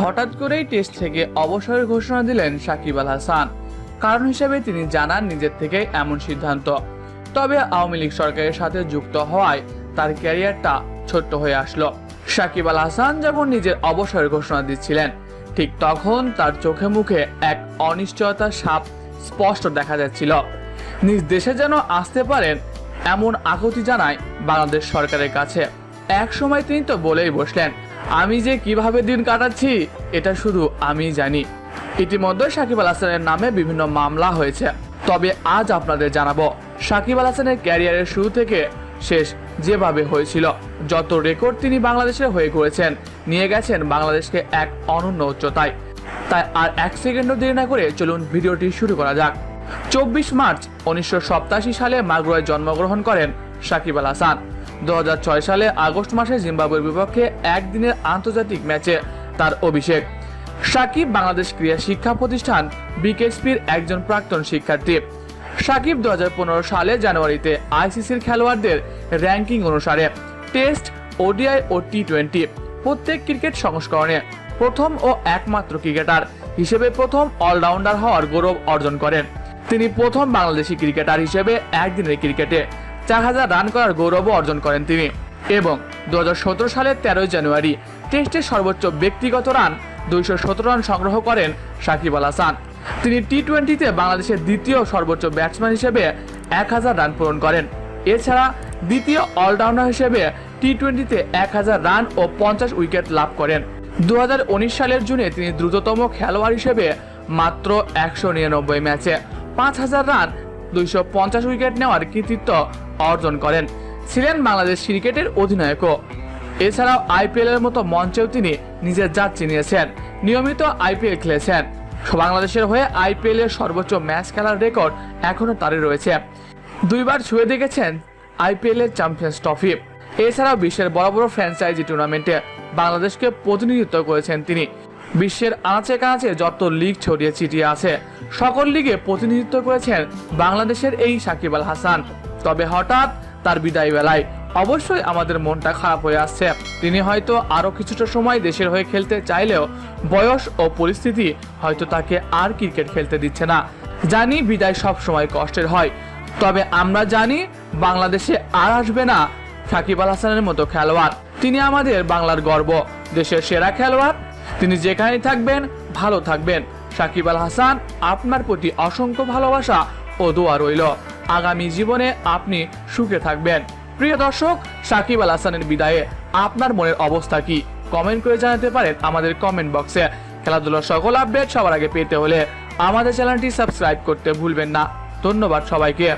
হঠাৎ করেই টেস্ট থেকে অবসরের ঘোষণা দিলেন সাকিব আল হাসান। কারণ হিসেবে তিনি জানান নিজের থেকে এমন সিদ্ধান্ত। তবে আওয়ামী লীগ সরকারের সাথে যুক্ত হওয়ায় তার ক্যারিয়ারটা ছোট্ট হয়ে আসলো। সাকিব আল হাসান যখন নিজের অবসরের ঘোষণা দিচ্ছিলেন, ঠিক তখন তার চোখে মুখে এক অনিশ্চয়তার সাপ স্পষ্ট দেখা যাচ্ছিল। নিজ দেশে যেন আসতে পারেন এমন আকুতি জানায় বাংলাদেশ সরকারের কাছে। এক সময় তিনি তো বলেই বসলেন আমি যে কীভাবে দিন কাটাচ্ছি, এটা শুধু আমিই জানি। ইতিমধ্যে সাকিব আল হাসানের নামে বিভিন্ন মামলা হয়েছে। তবে আজ আপনাদের জানাব, সাকিব আল হাসানের ক্যারিয়ারের শুরু থেকে শেষ যেভাবে হয়েছিল, যত রেকর্ড তিনি বাংলাদেশের হয়ে করেছেন, নিয়ে গেছেন বাংলাদেশকে এক অনন্য উচ্চতায়। তাই আর এক সেকেন্ডও দেরি না করে চলুন ভিডিওটি শুরু করা যাক। চব্বিশ মার্চ উনিশশো সাতাশি সালে মাগুরায় জন্মগ্রহণ করেন সাকিব আল হাসান। দু হাজার ছয় সালে আগস্ট মাসে জিম্বাবুয়ের বিপক্ষে একদিনের আন্তর্জাতিক ম্যাচে তার অভিষেক। সাকিব বাংলাদেশ ক্রীড়া শিক্ষা প্রতিষ্ঠান বিকেএসপির একজন প্রাক্তন শিক্ষার্থী। সাকিব দু সালে জানুয়ারিতে আইসিসির খেলোয়াড়দের র্যাঙ্কিং অনুসারে টেস্ট, ওডিআই ও টি টোয়েন্টি প্রত্যেক ক্রিকেট সংস্করণে প্রথম ও একমাত্র ক্রিকেটার হিসেবে প্রথম অলরাউন্ডার হওয়ার গৌরব অর্জন করেন। তিনি প্রথম বাংলাদেশি ক্রিকেটার হিসেবে একদিনের ক্রিকেটে চার হাজার রান করার গৌরবও অর্জন করেন তিনি। এবং দু সালের তেরোই জানুয়ারি টেস্টের সর্বোচ্চ ব্যক্তিগত রান দুইশো সতেরো রান সংগ্রহ করেন সাকিব আল হাসান। তিনি টি টোয়েন্টিতে বাংলাদেশের দ্বিতীয় সর্বোচ্চ ব্যাটসম্যান হিসেবে এক হাজার রান পূরণ করেন। এছাড়া দ্বিতীয় অলরাউন্ডার হিসেবে টি টোয়েন্টিতে এক হাজার রান ও পঞ্চাশ উইকেট লাভ করেন। দু হাজার উনিশ সালের জুনে তিনি দ্রুততম খেলোয়াড় হিসেবে মাত্র একশো নিরানব্বই ম্যাচে পাঁচ হাজার রান দুইশো পঞ্চাশ উইকেট নেওয়ার কৃতিত্ব অর্জন করেন। ছিলেন বাংলাদেশ ক্রিকেটের অধিনায়কও। এছাড়াও আইপিএল এর মতো মঞ্চেও তিনি নিজের জাত চিনিয়েছেন নিয়মিত আইপিএল খেলেছেন। বাংলাদেশের হয়ে আইপিএল এর সর্বোচ্চ ম্যাচ খেলার রেকর্ড এখনও তারই রয়েছে। দুইবার ছুঁয়ে দেখেছেন আইপিএল এর চ্যাম্পিয়ন্স ট্রফি। এছাড়াও বিশ্বের বড় বড় ফ্র্যাঞ্চাইজি টুর্নামেন্টে বাংলাদেশকে প্রতিনিধিত্ব করেছেন তিনি। বিশ্বের আনাচে কানাচে যত লিগ ছড়িয়ে ছিটিয়ে আছে, সকল লিগে প্রতিনিধিত্ব করেছেন বাংলাদেশের এই সাকিব আল হাসান। তবে হঠাৎ তার বিদায় বেলায় অবশ্যই আমাদের মনটা খারাপ হয়ে আসছে। তিনি হয়তো আরও কিছুটা সময় দেশের হয়ে খেলতে চাইলেও বয়স ও পরিস্থিতি হয়তো তাকে আর ক্রিকেট খেলতে দিচ্ছে না। জানি বিদায় সব সময় কষ্টের হয়, তবে আমরা জানি বাংলাদেশে আর আসবে না সাকিব আল হাসানের মতো খেলোয়াড়। তিনি আমাদের বাংলার গর্ব, দেশের সেরা খেলোয়াড়। তিনি যেখানেই থাকবেন, ভালো থাকবেন। সাকিব আল হাসান, আপনার প্রতি অসংখ্য ভালোবাসা ও দোয়া রইল। আগামী জীবনে আপনি সুখে থাকবেন। প্রিয় দর্শক, সাকিব আল হাসানের বিদায়ে আপনার মনের অবস্থা কি? কমেন্ট করে জানাতে পারেন আমাদের কমেন্ট বক্সে। খেলাধুলার সকল আপডেট সবার আগে পেতে হলে আমাদের চ্যানেলটি সাবস্ক্রাইব করতে ভুলবেন না। ধন্যবাদ সবাইকে।